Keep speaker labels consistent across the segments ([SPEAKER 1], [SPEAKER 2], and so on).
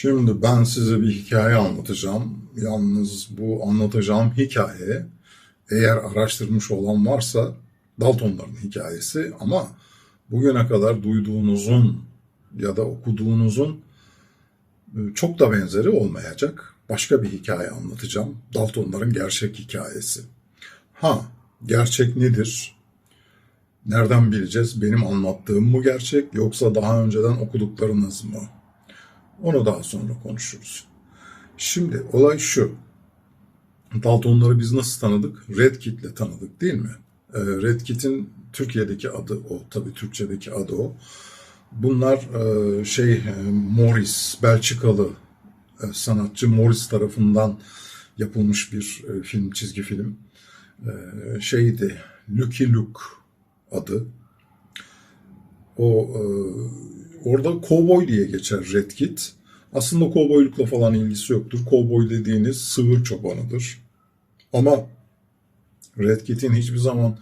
[SPEAKER 1] Şimdi ben size bir hikaye anlatacağım. Yalnız bu anlatacağım hikaye eğer araştırmış olan varsa Daltonların hikayesi ama bugüne kadar duyduğunuzun ya da okuduğunuzun e, çok da benzeri olmayacak. Başka bir hikaye anlatacağım. Daltonların gerçek hikayesi. Ha, gerçek nedir? Nereden bileceğiz? Benim anlattığım mı gerçek yoksa daha önceden okuduklarınız mı? Onu daha sonra konuşuruz. Şimdi olay şu. Daltonları biz nasıl tanıdık? Red Kit'le tanıdık değil mi? Ee, Red Kit'in Türkiye'deki adı o. Tabii Türkçedeki adı o. Bunlar e, şey e, Morris, Belçikalı e, sanatçı Morris tarafından yapılmış bir film, çizgi film. Şeydi, Lucky Luke adı. O orada kovboy diye geçer Red Kit. Aslında kovboylukla falan ilgisi yoktur. Kovboy dediğiniz sığır çobanıdır. Ama Red Kit'in hiçbir zaman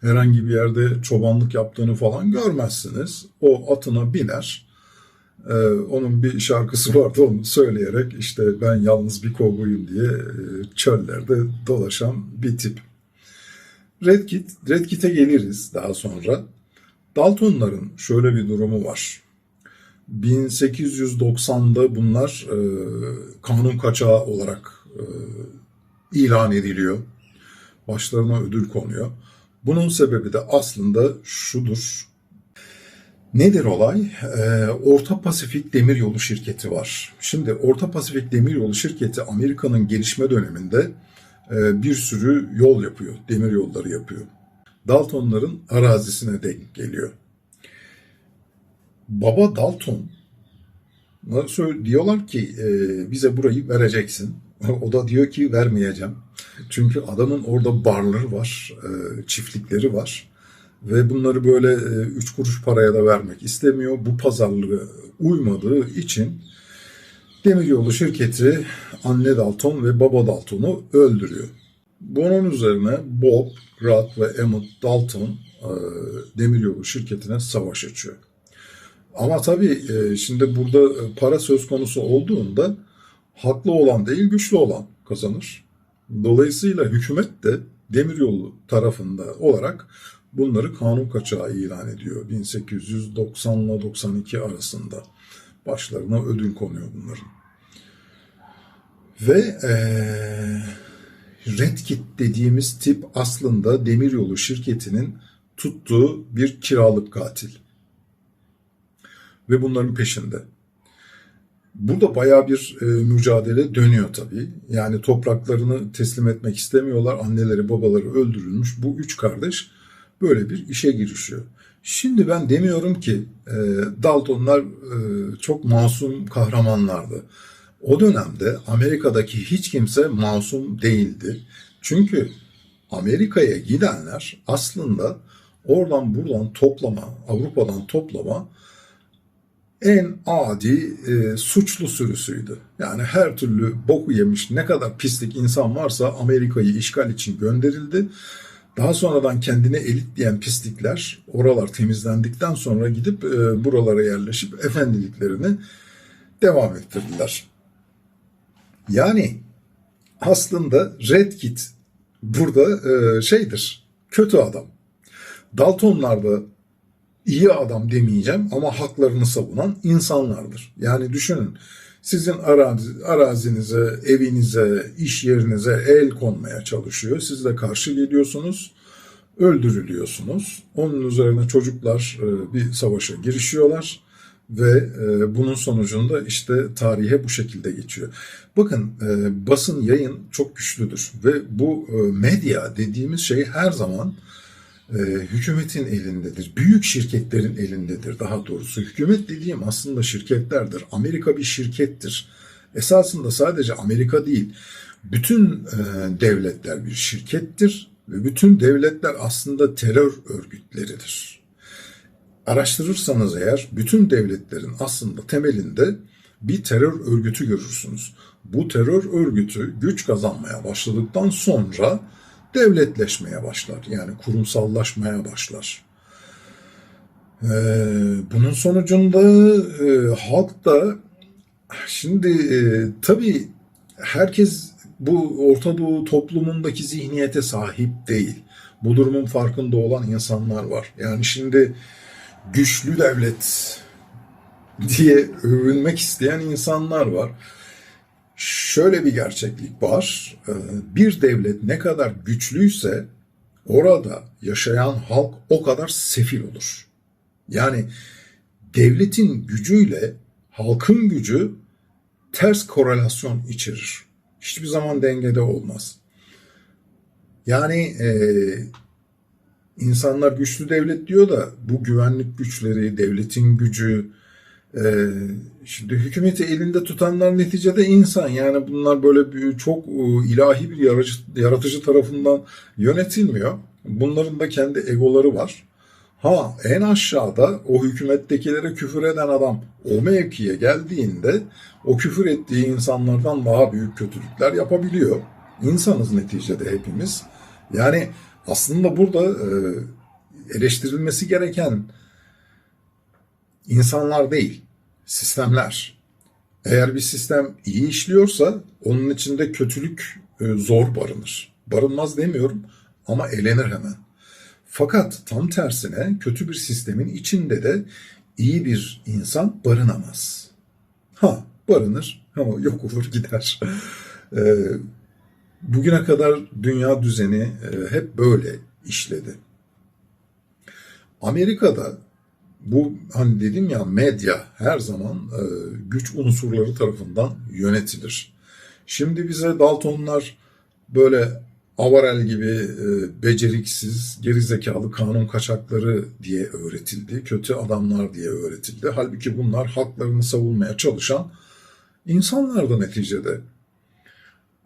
[SPEAKER 1] herhangi bir yerde çobanlık yaptığını falan görmezsiniz. O atına biner. Ee, onun bir şarkısı vardı onu söyleyerek işte ben yalnız bir kovboyum diye e, çöllerde dolaşan bir tip. Red Kit, Red Kit'e geliriz daha sonra. Daltonların şöyle bir durumu var. 1890'da bunlar e, kanun kaçağı olarak e, ilan ediliyor. Başlarına ödül konuyor. Bunun sebebi de aslında şudur. Nedir olay? Ee, Orta Pasifik Demiryolu Şirketi var. Şimdi Orta Pasifik Demiryolu Şirketi Amerika'nın gelişme döneminde e, bir sürü yol yapıyor, demir yolları yapıyor. Daltonların arazisine denk geliyor. Baba Dalton diyorlar ki e, bize burayı vereceksin. O da diyor ki vermeyeceğim. Çünkü adamın orada barları var, e, çiftlikleri var. Ve bunları böyle e, üç kuruş paraya da vermek istemiyor. Bu pazarlığı uymadığı için Demiryolu şirketi anne Dalton ve baba Dalton'u öldürüyor. Bunun üzerine Bob, Rudd ve Emmett Dalton e, Demiryolu şirketine savaş açıyor. Ama tabii e, şimdi burada e, para söz konusu olduğunda haklı olan değil güçlü olan kazanır. Dolayısıyla hükümet de demiryolu tarafında olarak bunları kanun kaçağı ilan ediyor 1890 ile 92 arasında. Başlarına ödül konuyor bunların. Ve eee Red dediğimiz tip aslında demiryolu şirketinin tuttuğu bir kiralık katil. Ve bunların peşinde. Burada bayağı bir e, mücadele dönüyor tabii. Yani topraklarını teslim etmek istemiyorlar. Anneleri babaları öldürülmüş. Bu üç kardeş böyle bir işe girişiyor. Şimdi ben demiyorum ki e, Daltonlar e, çok masum kahramanlardı. O dönemde Amerika'daki hiç kimse masum değildi. Çünkü Amerika'ya gidenler aslında oradan buradan toplama, Avrupa'dan toplama en adi e, suçlu sürüsüydü. Yani her türlü boku yemiş ne kadar pislik insan varsa Amerika'yı işgal için gönderildi. Daha sonradan kendine elit diyen pislikler oralar temizlendikten sonra gidip e, buralara yerleşip efendiliklerini devam ettirdiler. Yani aslında Red Kit burada e, şeydir, kötü adam. Daltonlar da iyi adam demeyeceğim ama haklarını savunan insanlardır. Yani düşünün sizin arazi, arazinize, evinize, iş yerinize el konmaya çalışıyor. Siz de karşı geliyorsunuz, öldürülüyorsunuz. Onun üzerine çocuklar e, bir savaşa girişiyorlar ve e, bunun sonucunda işte tarihe bu şekilde geçiyor. Bakın e, basın yayın çok güçlüdür ve bu medya dediğimiz şey her zaman e, hükümetin elindedir. Büyük şirketlerin elindedir daha doğrusu. Hükümet dediğim aslında şirketlerdir. Amerika bir şirkettir. Esasında sadece Amerika değil, bütün e, devletler bir şirkettir ve bütün devletler aslında terör örgütleridir. Araştırırsanız eğer bütün devletlerin aslında temelinde bir terör örgütü görürsünüz. Bu terör örgütü güç kazanmaya başladıktan sonra devletleşmeye başlar. Yani kurumsallaşmaya başlar. Ee, bunun sonucunda e, halk da Şimdi e, tabii herkes bu Orta Doğu toplumundaki zihniyete sahip değil. Bu durumun farkında olan insanlar var. Yani şimdi güçlü devlet diye övünmek isteyen insanlar var. Şöyle bir gerçeklik var. Ee, Bir devlet ne kadar güçlüyse orada yaşayan halk o kadar sefil olur. Yani devletin gücüyle halkın gücü ters korelasyon içerir. Hiçbir zaman dengede olmaz. Yani e, insanlar güçlü devlet diyor da bu güvenlik güçleri, devletin gücü, e, şimdi hükümeti elinde tutanlar neticede insan. Yani bunlar böyle bir, çok e, ilahi bir yaratıcı, yaratıcı tarafından yönetilmiyor. Bunların da kendi egoları var. Ha en aşağıda o hükümettekilere küfür eden adam o mevkiye geldiğinde o küfür ettiği insanlardan daha büyük kötülükler yapabiliyor. İnsanız neticede hepimiz. Yani aslında burada e, eleştirilmesi gereken insanlar değil, sistemler. Eğer bir sistem iyi işliyorsa onun içinde kötülük e, zor barınır. Barınmaz demiyorum ama elenir hemen. Fakat tam tersine kötü bir sistemin içinde de iyi bir insan barınamaz. Ha barınır ama yok olur gider. Ee, bugüne kadar dünya düzeni e, hep böyle işledi. Amerika'da bu hani dedim ya medya her zaman e, güç unsurları tarafından yönetilir. Şimdi bize Daltonlar böyle Avarel gibi e, beceriksiz, gerizekalı kanun kaçakları diye öğretildi. Kötü adamlar diye öğretildi. Halbuki bunlar haklarını savunmaya çalışan insanlardı neticede.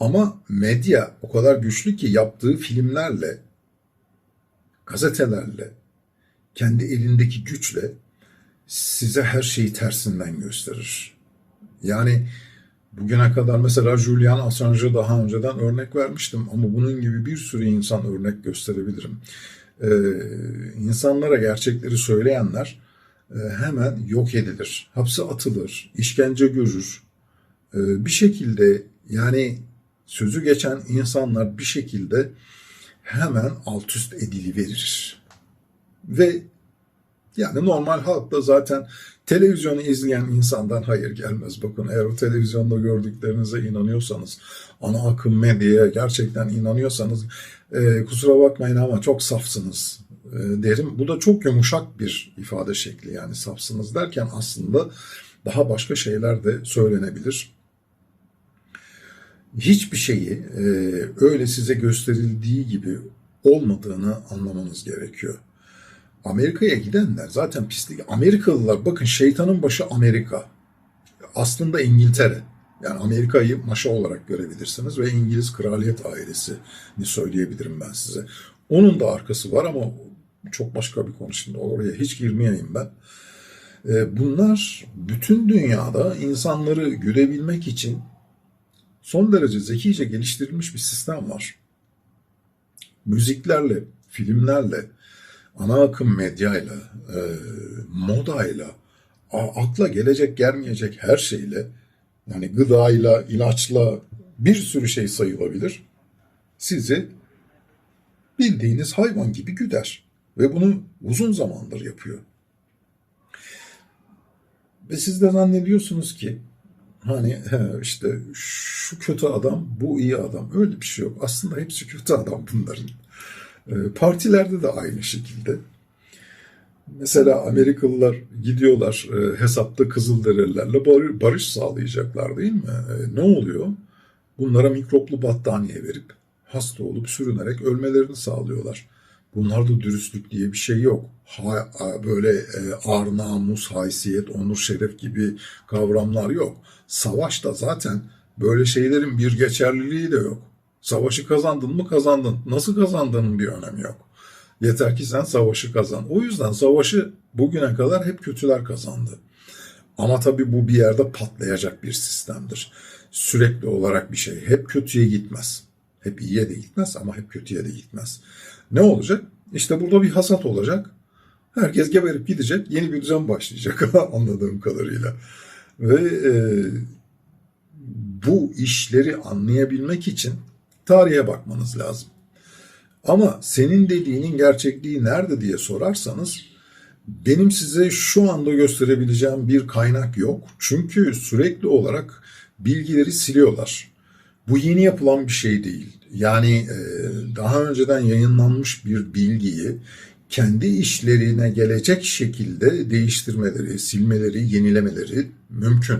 [SPEAKER 1] Ama medya o kadar güçlü ki yaptığı filmlerle, gazetelerle, kendi elindeki güçle size her şeyi tersinden gösterir. Yani bugüne kadar mesela Julian Assange'a daha önceden örnek vermiştim ama bunun gibi bir sürü insan örnek gösterebilirim. Ee, insanlara gerçekleri söyleyenler e, hemen yok edilir, hapse atılır, işkence görür. Ee, bir şekilde yani sözü geçen insanlar bir şekilde hemen alt üst ediliverir. Ve yani normal halk da zaten televizyonu izleyen insandan hayır gelmez. Bakın eğer o televizyonda gördüklerinize inanıyorsanız, ana akım medyaya gerçekten inanıyorsanız e, kusura bakmayın ama çok safsınız e, derim. Bu da çok yumuşak bir ifade şekli yani safsınız derken aslında daha başka şeyler de söylenebilir. Hiçbir şeyi e, öyle size gösterildiği gibi olmadığını anlamanız gerekiyor. Amerika'ya gidenler zaten pislik. Amerikalılar bakın şeytanın başı Amerika. Aslında İngiltere. Yani Amerika'yı maşa olarak görebilirsiniz ve İngiliz kraliyet ailesini söyleyebilirim ben size. Onun da arkası var ama çok başka bir konu şimdi oraya hiç girmeyeyim ben. Ee, Bunlar bütün dünyada insanları görebilmek için son derece zekice geliştirilmiş bir sistem var. Müziklerle, filmlerle, ana akım medyayla, e, modayla, akla gelecek gelmeyecek her şeyle, yani gıdayla, ilaçla bir sürü şey sayılabilir. Sizi bildiğiniz hayvan gibi güder. Ve bunu uzun zamandır yapıyor. Ve siz de zannediyorsunuz ki hani işte şu kötü adam, bu iyi adam. Öyle bir şey yok. Aslında hepsi kötü adam bunların. E, Partilerde de aynı şekilde. Mesela Amerikalılar gidiyorlar e, hesapta Kızılderililerle bar- barış sağlayacaklar değil mi? E, ne oluyor? Bunlara mikroplu battaniye verip hasta olup sürünerek ölmelerini sağlıyorlar. Bunlarda dürüstlük diye bir şey yok. Ha, böyle e, ar, namus, haysiyet, onur, şeref gibi kavramlar yok. Savaşta zaten böyle şeylerin bir geçerliliği de yok. Savaşı kazandın mı kazandın. Nasıl kazandığının bir önemi yok. Yeter ki sen savaşı kazan. O yüzden savaşı bugüne kadar hep kötüler kazandı. Ama tabii bu bir yerde patlayacak bir sistemdir. Sürekli olarak bir şey. Hep kötüye gitmez. Hep iyiye de gitmez ama hep kötüye de gitmez. Ne olacak? İşte burada bir hasat olacak. Herkes geberip gidecek. Yeni bir düzen başlayacak anladığım kadarıyla. Ve e, bu işleri anlayabilmek için tarihe bakmanız lazım. Ama senin dediğinin gerçekliği nerede diye sorarsanız benim size şu anda gösterebileceğim bir kaynak yok. Çünkü sürekli olarak bilgileri siliyorlar. Bu yeni yapılan bir şey değil. Yani e, daha önceden yayınlanmış bir bilgiyi kendi işlerine gelecek şekilde değiştirmeleri, silmeleri, yenilemeleri mümkün.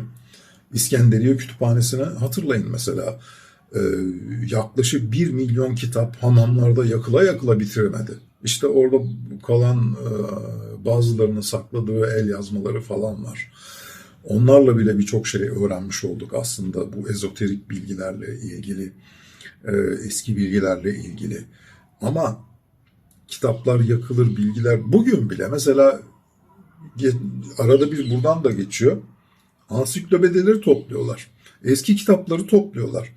[SPEAKER 1] İskenderiye Kütüphanesi'ni hatırlayın mesela. Ee, yaklaşık 1 milyon kitap hamamlarda yakıla yakıla bitiremedi. İşte orada kalan e, bazılarının sakladığı el yazmaları falan var. Onlarla bile birçok şey öğrenmiş olduk aslında bu ezoterik bilgilerle ilgili, e, eski bilgilerle ilgili. Ama kitaplar yakılır, bilgiler bugün bile mesela arada bir buradan da geçiyor. Ansiklopedileri topluyorlar. Eski kitapları topluyorlar.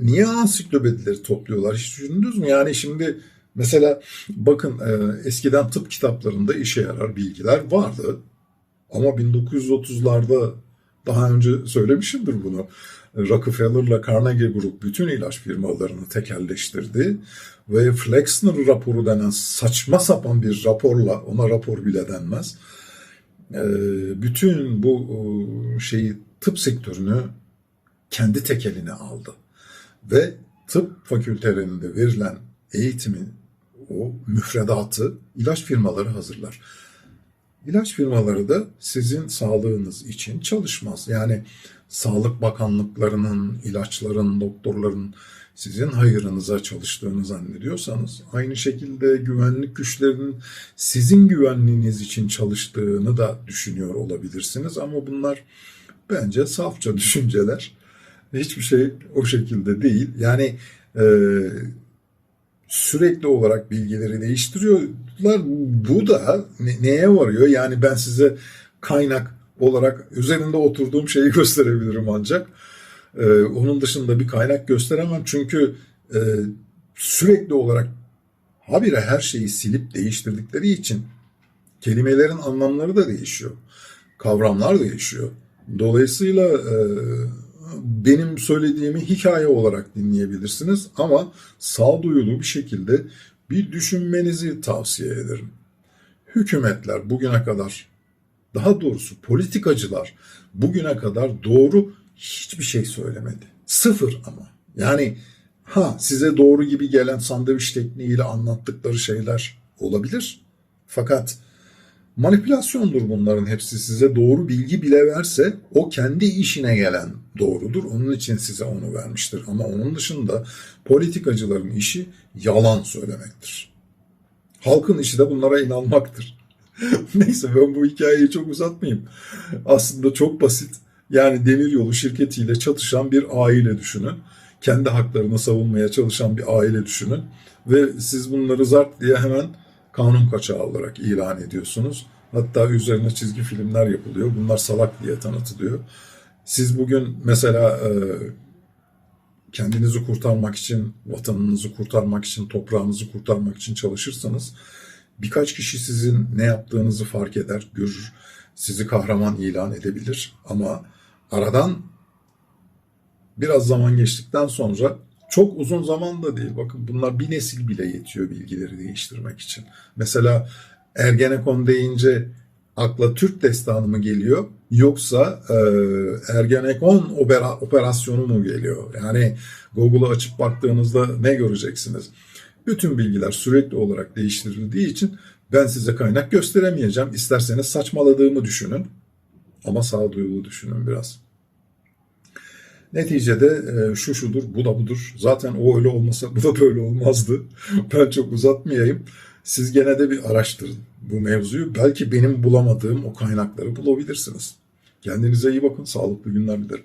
[SPEAKER 1] Niye ansiklopedileri topluyorlar? Hiç düşündünüz mü? Yani şimdi mesela bakın e, eskiden tıp kitaplarında işe yarar bilgiler vardı. Ama 1930'larda daha önce söylemişimdir bunu. Rockefeller'la Carnegie Group bütün ilaç firmalarını tekelleştirdi ve Flexner raporu denen saçma sapan bir raporla, ona rapor bile denmez, e, bütün bu e, şeyi tıp sektörünü kendi tekeline aldı. Ve tıp fakültelerinde verilen eğitimin o müfredatı ilaç firmaları hazırlar. İlaç firmaları da sizin sağlığınız için çalışmaz. Yani Sağlık Bakanlıklarının, ilaçların, doktorların sizin hayırınıza çalıştığını zannediyorsanız aynı şekilde güvenlik güçlerinin sizin güvenliğiniz için çalıştığını da düşünüyor olabilirsiniz ama bunlar bence safça düşünceler. Hiçbir şey o şekilde değil. Yani e, sürekli olarak bilgileri değiştiriyorlar. Bu da ne- neye varıyor? Yani ben size kaynak olarak üzerinde oturduğum şeyi gösterebilirim ancak. Ee, onun dışında bir kaynak gösteremem çünkü e, sürekli olarak habire her şeyi silip değiştirdikleri için kelimelerin anlamları da değişiyor. Kavramlar değişiyor. Dolayısıyla e, benim söylediğimi hikaye olarak dinleyebilirsiniz ama sağduyulu bir şekilde bir düşünmenizi tavsiye ederim. Hükümetler bugüne kadar daha doğrusu politikacılar bugüne kadar doğru hiçbir şey söylemedi. Sıfır ama. Yani ha size doğru gibi gelen sandviç tekniğiyle anlattıkları şeyler olabilir. Fakat manipülasyondur bunların hepsi. Size doğru bilgi bile verse o kendi işine gelen doğrudur. Onun için size onu vermiştir. Ama onun dışında politikacıların işi yalan söylemektir. Halkın işi de bunlara inanmaktır. Neyse ben bu hikayeyi çok uzatmayayım. Aslında çok basit. Yani demiryolu şirketiyle çatışan bir aile düşünün. Kendi haklarını savunmaya çalışan bir aile düşünün. Ve siz bunları zart diye hemen kanun kaçağı olarak ilan ediyorsunuz. Hatta üzerine çizgi filmler yapılıyor. Bunlar salak diye tanıtılıyor. Siz bugün mesela e, kendinizi kurtarmak için, vatanınızı kurtarmak için, toprağınızı kurtarmak için çalışırsanız birkaç kişi sizin ne yaptığınızı fark eder, görür, sizi kahraman ilan edebilir. Ama aradan biraz zaman geçtikten sonra çok uzun zaman da değil. Bakın bunlar bir nesil bile yetiyor bilgileri değiştirmek için. Mesela Ergenekon deyince akla Türk destanı mı geliyor yoksa e, Ergenekon opera, operasyonu mu geliyor? Yani Google'ı açıp baktığınızda ne göreceksiniz? Bütün bilgiler sürekli olarak değiştirildiği için ben size kaynak gösteremeyeceğim. İsterseniz saçmaladığımı düşünün ama sağduyulu düşünün biraz. Neticede e, şu şudur, bu da budur. Zaten o öyle olmasa bu da böyle olmazdı. Ben çok uzatmayayım. Siz gene de bir araştırın bu mevzuyu. Belki benim bulamadığım o kaynakları bulabilirsiniz. Kendinize iyi bakın. Sağlıklı günler dilerim.